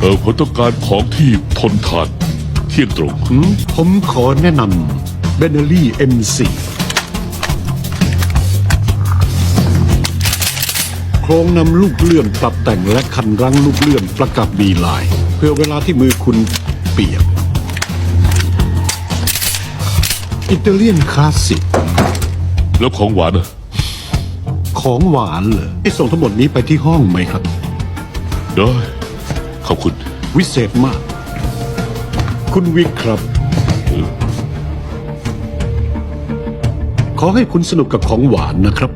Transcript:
เออผมต้องการของที่ทนทาน เที่ยงตรง หืมผมขอแนะนำเบเนอรี่ M4 โครงนำลูกเลื่อนปรับแต่งและคันรั้งลูกเลื่อนประกับบีลาย เพื่อเวลาที่มือคุณเปียก อิตาเลียนคลาสสิก แล้วของหวานอะของหวานเหรอไอ้ส่งทั้งหมดนี้ไปที่ห้องไหมครับ ได้ ขอบคุณ วิเศษมาก คุณวิกครับ ขอให้คุณสนุกกับของหวานนะครับ